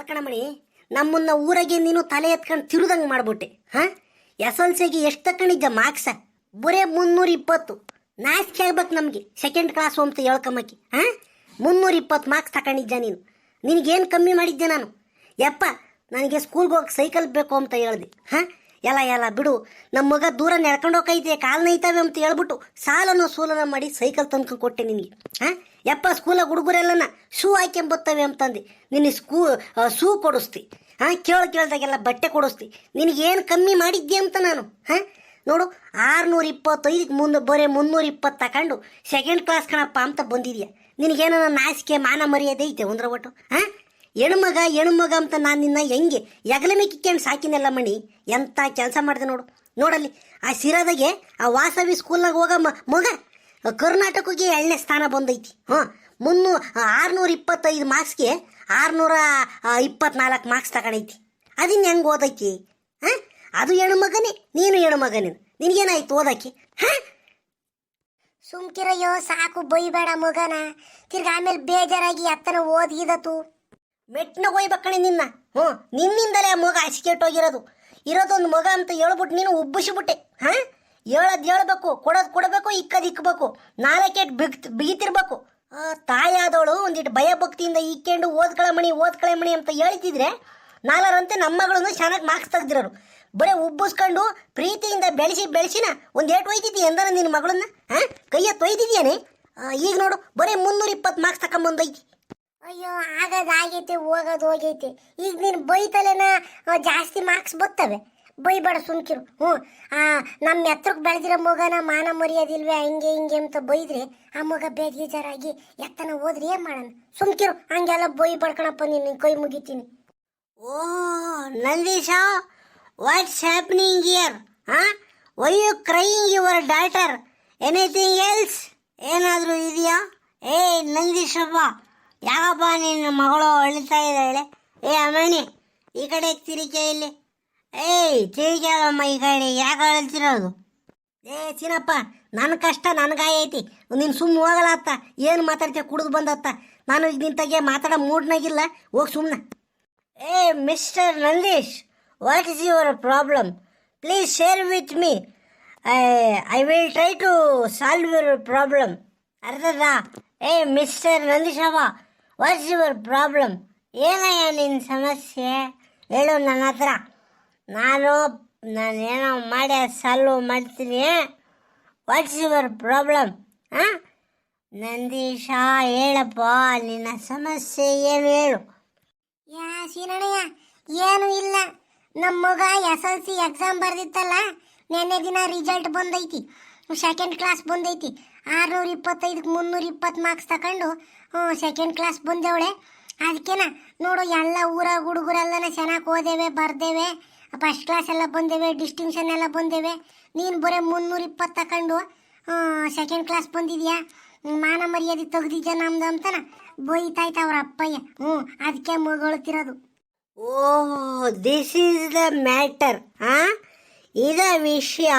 ಅಲ್ಕಣಮಣಿ ನಮ್ಮನ್ನ ಊರಾಗೆ ನೀನು ತಲೆ ಎತ್ಕೊಂಡು ತಿರುದಂಗೆ ಮಾಡ್ಬಿಟ್ಟೆ, ಹಾ? ಎಸ್ ಎಲ್ ಸಿಗೆ ಎಷ್ಟು ತಕೊಂಡಿದ್ದ ಮಾರ್ಕ್ಸ ಬರೇ ಮುನ್ನೂರ ಇಪ್ಪತ್ತು ನಾಚಿಕೆ ಕೇಳ್ಬೇಕು ನಮಗೆ ಸೆಕೆಂಡ್ ಕ್ಲಾಸ್ ಅಂತ ಹೇಳ್ಕೊಂಬಕ್ಕಿ ಹಾ? ಮುನ್ನೂರ ಇಪ್ಪತ್ತು ಮಾರ್ಕ್ಸ್ ತಗೊಂಡಿದ್ದ ನೀನು. ನಿನಗೇನು ಕಮ್ಮಿ ಮಾಡಿದ್ದೆ ನಾನು? ಯಪ್ಪ, ನನಗೆ ಸ್ಕೂಲ್ಗೆ ಹೋಗಿ ಸೈಕಲ್ ಬೇಕು ಅಂತ ಹೇಳ್ದೆ, ಹಾಂ? ಎಲ್ಲ ಎಲ್ಲ, ಬಿಡು. ನಮ್ಮ ಮಗ ದೂರ ನೆಡ್ಕೊಂಡು ಹೋಗೈತೆ ಕಾಲು ನೈತಾವೆ ಅಂತ ಹೇಳ್ಬಿಟ್ಟು ಸಾಲನ ಸೂಲನ ಮಾಡಿ ಸೈಕಲ್ ತಂದ್ಕೊಂಡು ಕೊಟ್ಟೆ ನಿನಗೆ. ಹಾಂ? ಯಪ್ಪ ಸ್ಕೂಲಾಗ ಹುಡುಗರೆಲ್ಲನ ಶೂ ಹಾಕ್ಯಂಬತ್ತವೆ ಅಂತಂದು. ನಿನಗೆ ಸ್ಕೂ ಶೂ ಕೊಡಿಸ್ತಿ. ಹಾಂ, ಕೇಳ ಕೇಳ್ದಾಗೆಲ್ಲ ಬಟ್ಟೆ ಕೊಡಿಸ್ತಿ. ನಿನಗೇನು ಕಮ್ಮಿ ಮಾಡಿದ್ದೆ ಅಂತ ನಾನು? ಹಾಂ? ನೋಡು, ಆರುನೂರ ಇಪ್ಪತ್ತೈದಕ್ಕೆ ಮುಂದೆ ಬರೀ ಮುನ್ನೂರ ಇಪ್ಪತ್ತು ತಗೊಂಡು ಸೆಕೆಂಡ್ ಕ್ಲಾಸ್ ಕಣಪ್ಪ ಅಂತ ಬಂದಿದ್ಯಾ. ನಿನಗೇನೋ ನಾಸಿಕೆ ಮಾನ ಮರ್ಯಾದೆ ಐತೆ ಒಂದ್ರ ಒಟ್ಟು ಹಾಂ? ಹೆಣ್ಮಗ ಹೆಣ್ಮಗ ಅಂತ ನಾನು ನಿನ್ನ ಹೆಂಗೆ ಎಗಲ ಕಿಕ್ಕೊಂಡು ಸಾಕಿನೆಲ್ಲ ಮಣಿ? ಎಂಥ ಕೆಲಸ ಮಾಡಿದೆ ನೋಡು. ನೋಡಲ್ಲಿ, ಆ ಸಿರದಾಗೆ ಆ ವಾಸವಿ ಸ್ಕೂಲ್ನಾಗ ಹೋಗ ಮ- ಮಗ ಕರ್ನಾಟಕಕ್ಕೆ ಎರಡನೇ ಸ್ಥಾನ ಬಂದೈತಿ. ಹಾಂ, ಮುನ್ನೂ ಆರುನೂರ ಇಪ್ಪತ್ತೈದು ಮಾರ್ಕ್ಸ್ಗೆ ಆರುನೂರ ಇಪ್ಪತ್ನಾಲ್ಕು ಮಾರ್ಕ್ಸ್ ತಗೊಂಡೈತಿ. ಅದಿನ್ನು ಹೆಂಗೆ ಓದೈತಿ? ಹಾಂ, ಅದು ಹೆಣ್ಮಗನೇ ನೀನು ಹೆಣ್ಮಗನೇ ನಿನಗೇನಾಯ್ತು ಓದಕ್ಕೆ? ಹಾಂ? ಸುಮ್ಕಿರಯ್ಯೋ, ಸಾಕು ಬೈಬೇಡ ಮಗನ. ತಿರ್ಗಾ ಆಮೇಲೆ ಬೇಜಾರಾಗಿ ಅತ್ತನ ಓದ್ಗಿದತು ಮೆಟ್ನಾಗ ಒಯ್ಬೇಕಣೆ ನಿನ್ನ. ಹ್ಞೂ, ನಿನ್ನಿಂದಲೇ ಆ ಮಗ ಹೋಗಿರೋದು. ಇರೋದೊಂದು ಮಗ ಅಂತ ಹೇಳ್ಬಿಟ್ಟು ನೀನು ಉಬ್ಬಿಸಿಬಿಟ್ಟೆ. ಹಾಂ? ಹೇಳೋದು ಹೇಳ್ಬೇಕು, ಕೊಡೋದು ಕೊಡಬೇಕು, ಇಕ್ಕದು ಇಕ್ಕಬೇಕು ನಾಲ್ಕೆಟ್ ಬಿಗ್ ಬಿಗಿತಿರ್ಬೇಕು. ತಾಯಾದವಳು ಒಂದಿಟ್ಟು ಭಯ ಭಕ್ತಿಯಿಂದ ಇಕ್ಕೊಂಡು ಓದ್ಕಳ ಮಣಿ, ಓದ್ಕಳೆ ಮಣಿ ಅಂತ ಹೇಳ್ತಿದ್ರೆ ನಾಲ್ಕರಂತೆ ನಮ್ಮ ಮಗಳನ್ನು ಚೆನ್ನಾಗಿ ಮಾರ್ಕ್ಸ್ ತೆಗ್ದಿರೋರು. ಬರೀ ಉಬ್ಬಿಸ್ಕೊಂಡು ಪ್ರೀತಿಯಿಂದ ಬೆಳೆಸಿ, ಬೆಳೆಸಿನ ಒಂದು ಏಟು ಒಯ್ತಿದ್ದಿ ಎಂದರೆ ನಿನ್ನ ಮಗಳನ್ನ? ಹಾಂ? ಕೈಯ ತೊಯ್ದಿದ್ಯಾನೆ ಈಗ ನೋಡು, ಬರೀ ಮುನ್ನೂರ ಇಪ್ಪತ್ತು ಮಾರ್ಕ್ಸ್ ತಗೊಂಬಂದೈತಿ ಅಯ್ಯೋ, ಆಗದ್ ಆಗೈತೆ, ಹೋಗೋದು ಹೋಗೈತೆ. ಈಗ ನೀನು ಬೈತಲೇನ ಜಾಸ್ತಿ ಮಾರ್ಕ್ಸ್ ಬರ್ತವೆ ಬೈಬೇಡ ಸುಮ್ಕಿರು. ಹ್ಞೂ. ಆ ನಮ್ಮ ಎತ್ತರಕ್ಕೆ ಬೆಳೆದಿರೋ ಮಗನ ಮಾನ ಮರ್ಯಾದಿಲ್ವೇ, ಹಂಗೆ ಹಿಂಗೆ ಅಂತ ಬೈದ್ರೆ, ಆ ಮಗ ಬೇಜಾರಾಗಿ ಎತ್ತನ ಹೋದ್ರೆ ಏನು ಮಾಡೋಣ? ಸುಮ್ಕಿರು. ಹಂಗೆಲ್ಲ ಬೈಬಾಡ್ಕಣಪ್ಪ ನೀನು ಕೈ ಮುಗಿತೀನಿ. ಓ, ನಂದೀಶ ವಾಟ್ಸ್ ಹ್ಯಾಪ್ನಿಂಗ್ ಇಯರ್ ಹಾಂ why you crying your daughter anything else ಏನಾದರೂ ಇದೆಯಾ? ಏ ನಂದೀಶಪ್ಪ ಯಾಕಪ್ಪ ನಿನ್ನ ಮಗಳು ಅಳಿತಾ ಇದ್ದಾಳೆ ಏ ಅಮ್ಮಣಿ ಈ ಕಡೆ ತಿರಿಕೆ ಇಲ್ಲಿ. ಏಯ್ ತಿರಿಕೆ ಅಮ್ಮ ಈ ಕಡೆ, ಯಾಕೆ ಅಳ್ತಿರೋದು? ಏ ಚಿನ್ನಪ್ಪ ನನ್ನ ಕಷ್ಟ ನನಗಾಯೈತಿ ನೀನು ಸುಮ್ಮನೆ ಹೋಗಲ್ಲ ಏನು ಮಾತಾಡ್ತೀಯ ಕುಡಿದು ಬಂದತ್ತ. ನಾನು ಈಗ ನಿಂತಾಗೆ ಮಾತಾಡೋ ಮೂಡ್ನಾಗಿಲ್ಲ, ಹೋಗಿ ಸುಮ್ಮನೆ ಏ mister Nandish what is your problem please share with me I will try to solve your problem ಅರ್ಥದಾ ಏ ಮಿಸ್ಟರ್ ನಂದೀಶವ್ವ ವಾಟ್ಸ್ ಯುವರ್ ಪ್ರಾಬ್ಲಮ್ ಏನಯ್ಯ ನಿನ್ನ ಸಮಸ್ಯೆ? ಹೇಳು ನನ್ನ ಹತ್ರ. ನಾನು, ನಾನೇನೋ ಮಾಡಿ ಸಾಲ್ವ್ ಮಾಡ್ತೀನಿ. ವಾಟ್ಸ್ ಯುವರ್ ಪ್ರಾಬ್ಲಮ್ ಹಾಂ ನಂದೀಶ, ಹೇಳಪ್ಪ, ನಿನ್ನ ಸಮಸ್ಯೆ ಏನು ಹೇಳು? ಯಾ, ಸೀನಣ್ಣಯ್ಯ, ಏನು ಇಲ್ಲ. ನಮ್ಮ ಮಗ ಎಸ್ ಎಲ್ ಸಿ ಎಕ್ಸಾಮ್ ಬರ್ದಿತ್ತಲ್ಲ, ನಿನ್ನೆ ದಿನ ರಿಸಲ್ಟ್ ಬಂದೈತಿ. ಸೆಕೆಂಡ್ ಕ್ಲಾಸ್ ಬಂದೈತಿ. ಆರುನೂರ ಇಪ್ಪತ್ತೈದಕ್ಕೆ ಮುನ್ನೂರ ಇಪ್ಪತ್ತು ಮಾರ್ಕ್ಸ್ ತಗೊಂಡು ಸೆಕೆಂಡ್ ಕ್ಲಾಸ್ ಬಂದವಳೆ. ಅದಕ್ಕೇನ ನೋಡು, ಎಲ್ಲ ಊರ ಹುಡುಗರೆಲ್ಲನ ಚೆನ್ನಾಗಿ ಓದೇವೆ, ಬರ್ದೇವೆ. ಫಸ್ಟ್ ಕ್ಲಾಸ್ ಎಲ್ಲ ಬಂದೇವೆ ಡಿಸ್ಟಿಂಕ್ಷನ್ ಎಲ್ಲ ಬಂದೇವೆ. ನೀನು ಬರೀ ಮುನ್ನೂರ ಇಪ್ಪತ್ತು ತಗೊಂಡು ಸೆಕೆಂಡ್ ಕ್ಲಾಸ್ ಬಂದಿದ್ಯಾ? ಮಾನ ಮರ್ಯಾದೆ ತೆಗ್ದಿದ್ಯಾ ನಮ್ದು ಅಂತನ? ಬೈತಾಯ್ತ ಅವ್ರ ಅಪ್ಪಯ್ಯ. ಹ್ಞೂ ಅದಕ್ಕೆ ಮಗಳ್ತಿರೋದು oh this is the matter ಹಾ ಇದ ವಿಷಯ?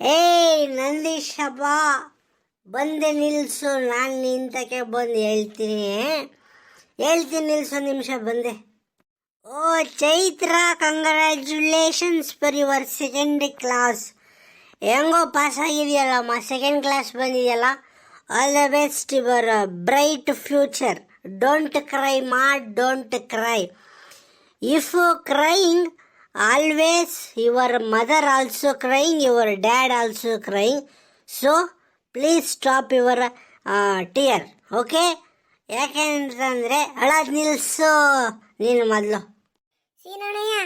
ಏಯ್, ನಂದೀಶಪ್ಪ. ಬಂದೆ ನಿಲ್ಸು, ನಾನು ನಿಂತಕ್ಕೆ ಬಂದು ಹೇಳ್ತೀನಿ. ಹೇಳ್ತೀನಿ ನಿಲ್ಸು ನಿಮಿಷ ಬಂದೆ. ಓ, Chaitra congratulations for your second class ಹೆಂಗೋ ಪಾಸ್ ಆಗಿದೆಯಲ್ಲಮ್ಮ ಸೆಕೆಂಡ್ ಕ್ಲಾಸ್ ಬಂದಿದೆಯಲ್ಲ. All the best your bright future don't cry ಮಾ don't cry if crying always your mother also crying your dad also crying so please stop your tear okay ಯಾಕೆಂತಂದರೆ ಅಳೋದು ನಿಲ್ಸು ನೀನು ಮೊದಲು. ಸೀನಣ್ಣಯ್ಯ,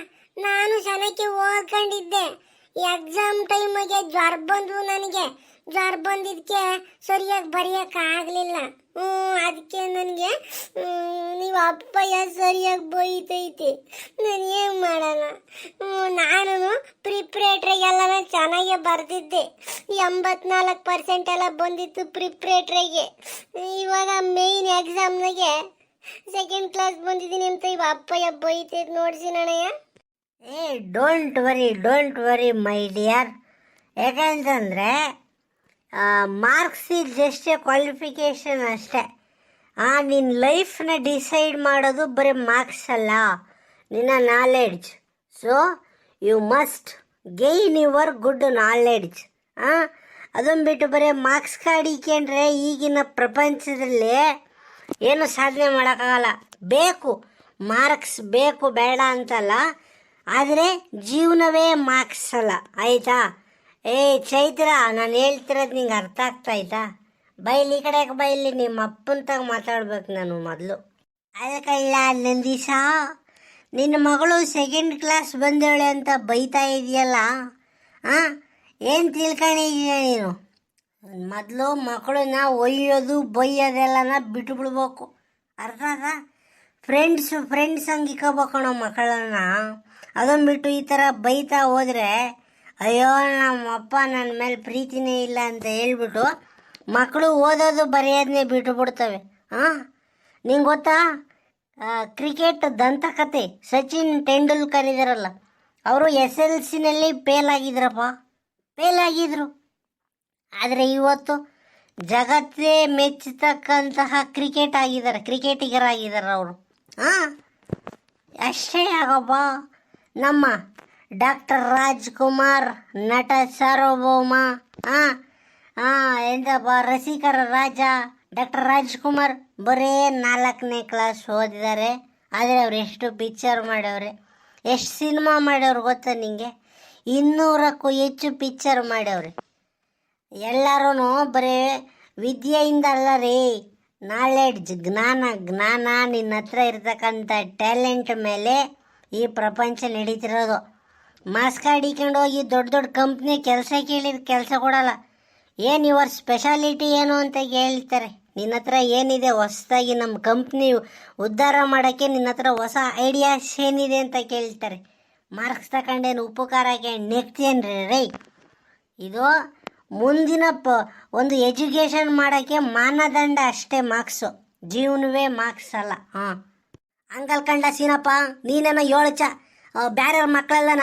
ನಾನು ಶಾಲೆಗೆ ಓದ್ಕೊಂಡಿದ್ದೆ. ಎಕ್ಸಾಮ್ ಟೈಮಿಗೆ ಜ್ವರ ಬಂದು ನನಗೆ. ಜ್ವರ ಬಂದಿದ್ದಕ್ಕೆ ಸರಿಯಾಗಿ ಬರೆಯೋಕ್ಕಾಗಲಿಲ್ಲ. ಹ್ಞೂ ಅದಕ್ಕೆ ನನಗೆ ನೀವು ಅಪ್ಪಯ್ಯ ಸರಿಯಾಗಿ ಬೈತೈತಿ. ನಾನು ಏನು ಮಾಡೋಣ ನಾನು ಪ್ರಿಪ್ರೇಟ್ರಿಗೆಲ್ಲ ಚೆನ್ನಾಗೇ ಬರೆದಿದ್ದೆ. ಎಂಬತ್ನಾಲ್ಕು ಪರ್ಸೆಂಟ್ ಎಲ್ಲ ಬಂದಿತ್ತು ಪ್ರಿಪ್ರೇಟ್ರಿಗೆ ಇವಾಗ ಮೇಯ್ನ್ ಎಕ್ಸಾಮ್ನಾಗೆ ಸೆಕೆಂಡ್ ಕ್ಲಾಸ್ ಬಂದಿದ್ದೀನಿ ಅಂತ ಇವ ಅಪ್ಪಯ್ಯ ಬೈತೈತಿ ನೋಡ್ಸಿ ನಣಯ್ಯ ಏ don't worry don't worry my dear ಯಾಕಂತಂದರೆ ಮಾರ್ಕ್ಸ್ ಜಸ್ಟ್ ಕ್ವಾಲಿಫಿಕೇಷನ್ ಅಷ್ಟೇ. ಆ ನಿನ್ನ ಲೈಫ್ನ ಡಿಸೈಡ್ ಮಾಡೋದು ಬರೀ ಮಾರ್ಕ್ಸ್ ಅಲ್ಲ, ನಿನ್ನ knowledge so you must gain your good knowledge ಹಾಂ ಅದನ್ನು ಬಿಟ್ಟು ಬರೀ ಮಾರ್ಕ್ಸ್ ಕಾರ್ಡ್ ಇಕ್ಕೊಂಡ್ರೆ ಈಗಿನ ಪ್ರಪಂಚದಲ್ಲಿ ಏನು ಸಾಧನೆ ಮಾಡೋಕ್ಕಾಗಲ್ಲ. ಬೇಕು ಮಾರ್ಕ್ಸ್ ಬೇಕು, ಬೇಡ ಅಂತಲ್ಲ, ಆದರೆ ಜೀವನವೇ ಮಾರ್ಕ್ಸ್ ಅಲ್ಲ, ಆಯಿತಾ? ಏ, ಚೈತ್ರ, ನಾನು ಹೇಳ್ತಿರೋದು ನಿಂಗೆ ಅರ್ಥ ಆಗ್ತಾ ಆಯ್ತಾ ಬೈಲಿ, ಈ ಕಡೆಗೆ ಬೈಲಿ, ನಿಮ್ಮ ಅಪ್ಪನ ತಗ ಮಾತಾಡ್ಬೇಕು ನಾನು ಮೊದಲು. ಅದಕ್ಕಲ್ಲ ನಂದೀಸ ನಿನ್ನ ಮಗಳು ಸೆಕೆಂಡ್ ಕ್ಲಾಸ್ ಬಂದವಳೆ ಅಂತ ಬೈತಾ ಇದೆಯಲ್ಲ ಹಾಂ ಏನು ತಿಳ್ಕೊಂಡಿದೀಯ ನೀನು? ಮೊದಲು ಮಕ್ಕಳನ್ನ ಒಯ್ಯೋದು, ಬೈಯೋದೆಲ್ಲನ ಬಿಟ್ಟು ಬಿಡ್ಬೇಕು ಅರ್ಥ ಅದ ಫ್ರೆಂಡ್ಸ್ ಫ್ರೆಂಡ್ಸ್ ಹಂಗೆ ಇಕ್ಕೋಬೇಕಣೋ ಮಕ್ಕಳನ್ನು. ಅದನ್ನು ಬಿಟ್ಟು ಈ ಥರ ಬೈತಾ ಹೋದರೆ ಅಯ್ಯೋ, ನಮ್ಮಪ್ಪ ನನ್ನ ಮೇಲೆ ಪ್ರೀತಿನೇ ಇಲ್ಲ ಅಂತ ಹೇಳ್ಬಿಟ್ಟು ಮಕ್ಕಳು ಓದೋದು ಬರೆಯೋದನ್ನೇ ಬಿಟ್ಟು ಬಿಡ್ತವೆ. ಹಾಂ ನಿಂಗೆ ಗೊತ್ತಾ? ಕ್ರಿಕೆಟ್ ದಂತಕತೆ. ಸಚಿನ್ ತೆಂಡೂಲ್ಕರ್ ಇದ್ದಾರಲ್ಲ ಅವರು ಎಸ್ ಎಲ್ ಸಿನಲ್ಲಿ ಫೇಲ್ ಆಗಿದ್ರಪ್ಪ. ಫೇಲ್ ಆಗಿದ್ರು. ಆದರೆ ಇವತ್ತು ಜಗತ್ತೇ ಮೆಚ್ಚತಕ್ಕಂತಹ ಕ್ರಿಕೆಟ್ ಆಗಿದ್ದಾರೆ, ಕ್ರಿಕೆಟಿಗರಾಗಿದ್ದಾರೆ ಅವರು. ಹಾಂ ಅಷ್ಟೇ ಆಗಪ್ಪ ನಮ್ಮ ಡಾಕ್ಟರ್ ರಾಜ್ಕುಮಾರ್, ನಟ ಸಾರ್ವಭೌಮ ಹಾಂ ಹಾಂ ಎಂತಪ್ಪ ರಸಿಕರ ರಾಜ ಡಾಕ್ಟರ್ ರಾಜ್ಕುಮಾರ್ ಬರೇ ನಾಲ್ಕನೇ ಕ್ಲಾಸ್ ಓದಿದ್ದಾರೆ ಆದರೆ ಅವ್ರು ಎಷ್ಟು ಪಿಕ್ಚರ್ ಮಾಡ್ಯವ್ರೆ? ಎಷ್ಟು ಸಿನಿಮಾ ಮಾಡ್ಯವ್ರು ಗೊತ್ತಾ ನಿಂಗೆ? ಇನ್ನೂರಕ್ಕೂ ಹೆಚ್ಚು ಪಿಕ್ಚರ್ ಮಾಡ್ಯವ್ರಿ. ಎಲ್ಲರೂ ಬರೀ ವಿದ್ಯೆಯಿಂದ ಅಲ್ಲ ರೀ. ನಾಲೆಡ್ಜ್, ಜ್ಞಾನ ಜ್ಞಾನ ನಿನ್ನ ಹತ್ರ ಇರ್ತಕ್ಕಂಥ ಟ್ಯಾಲೆಂಟ್ ಮೇಲೆ ಈ ಪ್ರಪಂಚ ನಡೀತಿರೋದು. ಮಾಸ್ಕ್ ಹಿಡಿಕೊಂಡು ಹೋಗಿ ದೊಡ್ಡ ದೊಡ್ಡ ಕಂಪ್ನಿ ಕೆಲಸ ಕೇಳಿದ ಕೆಲಸ ಕೊಡಲ್ಲ. ಏನು ಇವರ್ ಸ್ಪೆಷಾಲಿಟಿ ಏನು ಅಂತ ಕೇಳ್ತಾರೆ. ನಿನ್ನ ಹತ್ರ ಏನಿದೆ ಹೊಸದಾಗಿ ನಮ್ಮ ಕಂಪ್ನಿ ಉದ್ಧಾರ ಮಾಡೋಕ್ಕೆ ನಿನ್ನ ಹತ್ರ ಹೊಸ ಐಡಿಯಾಸ್ ಏನಿದೆ ಅಂತ ಕೇಳ್ತಾರೆ. ಮಾರ್ಕ್ಸ್ ತಗೊಂಡೇನು ಉಪಕಾರಕ್ಕೆ ನೆಕ್ತೇನ್ರಿ ರೀ ಇದು ಮುಂದಿನ ಪ, ಒಂದು ಎಜುಕೇಷನ್ ಮಾಡೋಕ್ಕೆ ಮಾನದಂಡ ಅಷ್ಟೇ ಮಾರ್ಕ್ಸು ಜೀವನವೇ ಮಾರ್ಕ್ಸ್ ಅಲ್ಲ. ಹಾಂ. ಹಂಗಲ್ ಕಂಡ ಸೀನಪ್ಪ, ನೀನೇನೋ ಏಳು ಬ್ಯಾರ್ಯಾರ ಮಕ್ಕಳೆಲ್ಲನ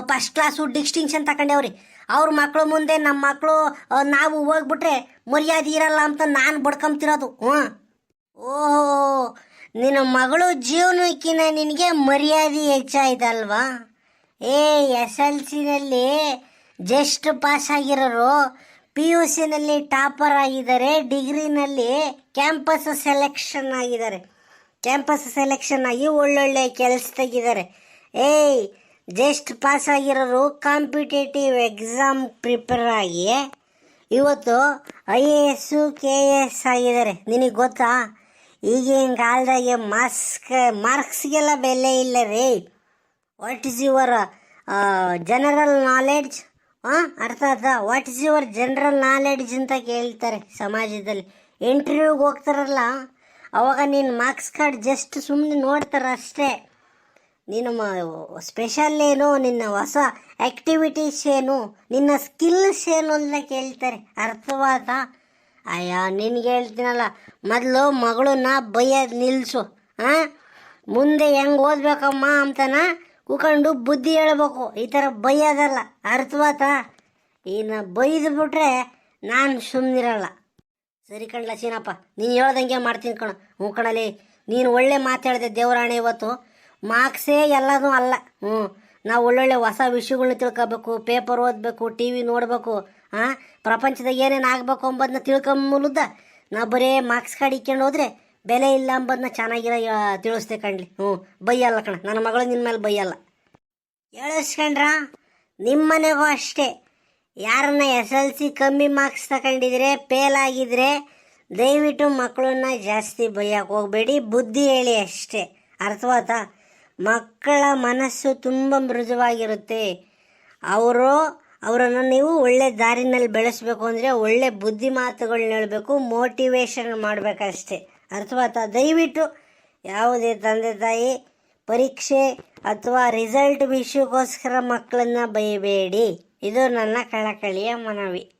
ಫಸ್ಟ್ ಕ್ಲಾಸು ಡಿಸ್ಟಿಂಕ್ಷನ್ ತಗೊಂಡೇವ್ರಿ ಅವ್ರ ಮಕ್ಕಳು ಮುಂದೆ ನಮ್ಮ ಮಕ್ಕಳು ನಾವು ಹೋಗ್ಬಿಟ್ರೆ ಮರ್ಯಾದೆ ಇರಲ್ಲ ಅಂತ ನಾನು ಬಡ್ಕೊಂತಿರೋದು ಹ್ಞೂ. ಓಹೋ. ನಿನ್ನ ಮಗಳು ಜೀವನಕ್ಕಿಂತ ನಿನಗೆ ಮರ್ಯಾದೆ ಹೆಚ್ಚಾಯ್ತಲ್ವಾ? ಏ, ಎಸ್ ಎಲ್ ಸಿನಲ್ಲಿ ಜಸ್ಟ್ ಪಾಸ್ ಆಗಿರೋರು ಪಿ ಯು ಸಿನಲ್ಲಿ ಟಾಪರ್ ಆಗಿದ್ದಾರೆ ಡಿಗ್ರಿನಲ್ಲಿ ಕ್ಯಾಂಪಸ್ ಸೆಲೆಕ್ಷನ್ ಆಗಿದ್ದಾರೆ. ಕ್ಯಾಂಪಸ್ ಸೆಲೆಕ್ಷನ್ ಆಗಿ ಒಳ್ಳೊಳ್ಳೆ ಕೆಲಸ ತೆಗಿದ್ದಾರೆ. ಏಯ್ ಜಸ್ಟ್ ಪಾಸ್ ಆಗಿರೋರು ಕಾಂಪಿಟೇಟಿವ್ ಎಕ್ಸಾಮ್ ಪ್ರಿಪೇರ್ ಆಗಿ ಇವತ್ತು I A S K A S ಆಗಿದ್ದಾರೆ. ನಿನಗೆ ಗೊತ್ತಾ? ಈಗಿನ ಕಾಲದಾಗೆ ಮಾಸ್ಕ್ ಮಾರ್ಕ್ಸ್ಗೆಲ್ಲ ಬೆಲೆ ಇಲ್ಲ ರೀ. What is your general knowledge ಹಾಂ ಅರ್ಥ ಆಯ್ತಾ? What is your general knowledge ಅಂತ ಕೇಳ್ತಾರೆ ಸಮಾಜದಲ್ಲಿ. ಇಂಟರ್ವ್ಯೂಗೆ ಹೋಗ್ತಾರಲ್ಲ, ಅವಾಗ ನೀನು ಮಾರ್ಕ್ಸ್ ಕಾರ್ಡ್ ಜಸ್ಟ್ ಸುಮ್ಮನೆ ನೋಡ್ತಾರೆ ಅಷ್ಟೇ. ನಿನ್ನ ಸ್ಪೆಷಲ್ ಏನು, ನಿನ್ನ ಹೊಸ ಆಕ್ಟಿವಿಟೀಸ್ ಏನು, ನಿನ್ನ ಸ್ಕಿಲ್ಸ್ ಏನು ಅಂತ ಕೇಳ್ತಾರೆ. ಅರ್ಥವಾದ? ಅಯ್ಯ, ನಿನ್ಗೆ ಹೇಳ್ತೀನಲ್ಲ, ಮೊದಲು ಮಗಳನ್ನ ಬೈಯೋದು ನಿಲ್ಲಿಸು ಹಾಂ ಮುಂದೆ ಹೆಂಗೆ ಓದ್ಬೇಕಮ್ಮ ಅಂತನ ಕೂಕೊಂಡು ಬುದ್ಧಿ ಹೇಳ್ಬೇಕು. ಈ ಥರ ಬೈಯೋದಲ್ಲ, ಅರ್ಥವಾತ? ಇನ್ನು ಬೈದು ಬಿಟ್ರೆ ನಾನು ಸುಮ್ಮನಿರಲ್ಲ ಸರಿ ಕಣ್ಲ ಸೀನಪ್ಪ, ನೀನು ಹೇಳ್ದಂಗೆ ಮಾಡ್ತೀನಿ ಕಣ. ಹ್ಞೂ ಕಣಲಿ ನೀನು ಒಳ್ಳೆ ಮಾತಾಡಿದೆ ದೇವರಾಣೆ ಇವತ್ತು. ಮಾರ್ಕ್ಸೇ ಎಲ್ಲನೂ ಅಲ್ಲ. ಹ್ಞೂ ನಾವು ಒಳ್ಳೊಳ್ಳೆ ಹೊಸ ವಿಷಯಗಳನ್ನ ತಿಳ್ಕೊಬೇಕು ಪೇಪರ್ ಓದಬೇಕು ಟಿ ವಿ ನೋಡಬೇಕು ಹಾಂ ಪ್ರಪಂಚದಾಗ ಏನೇನು ಆಗಬೇಕು ಅಂಬೋದನ್ನ ತಿಳ್ಕೊಂಬುದ ನಾವು ಬರೀ ಮಾರ್ಕ್ಸ್ ಕಾರ್ಡ್ ಇಕ್ಕೊಂಡು ಹೋದ್ರೆ ಬೆಲೆ ಇಲ್ಲ ಅಂಬೋದನ್ನ ಚೆನ್ನಾಗಿರೋ ತಿಳಿಸ್ತೇ ಕಣ್ಲಿ. ಹ್ಞೂ ಬೈಯಲ್ಲ ಕಣ. ನನ್ನ ಮಗಳು ನಿನ್ನ ಮೇಲೆ ಬೈಯಲ್ಲ. ಹೇಳಿಸ್ಕೊಂಡ್ರ ನಿಮ್ಮ ಮನೆಗೂ ಅಷ್ಟೇ. ಯಾರನ್ನ ಎಸ್ ಎಲ್ ಸಿ ಕಮ್ಮಿ ಮಾರ್ಕ್ಸ್ ತಗೊಂಡಿದ್ರೆ ಫೇಲ್ ಆಗಿದ್ರೆ ದಯವಿಟ್ಟು ಮಕ್ಕಳನ್ನ ಜಾಸ್ತಿ ಬೈಯಕ್ಕೆ ಹೋಗಬೇಡಿ. ಬುದ್ಧಿ ಹೇಳಿ ಅಷ್ಟೇ. ಅರ್ಥವಾತಾ ಮಕ್ಕಳ ಮನಸ್ಸು ತುಂಬ ಮೃದುವಾಗಿರುತ್ತೆ. ಅವರು ಅವರನ್ನು ನೀವು ಒಳ್ಳೆ ದಾರಿನಲ್ಲಿ ಬೆಳೆಸಬೇಕು ಅಂದರೆ ಒಳ್ಳೆ ಬುದ್ಧಿ ಮಾತುಗಳನ್ನ ಹೇಳಬೇಕು ಮೋಟಿವೇಶನ್ ಮಾಡಬೇಕಷ್ಟೇ. ಅರ್ಥವಾತ ದಯವಿಟ್ಟು ಯಾವುದೇ ತಂದೆ ತಾಯಿ ಪರೀಕ್ಷೆ ಅಥವಾ ರಿಸಲ್ಟ್ ವಿಷಯಕ್ಕೋಸ್ಕರ ಮಕ್ಕಳನ್ನ ಬೈಬೇಡಿ. ಇದು ನನ್ನ ಕಳಕಳಿಯ ಮನವಿ.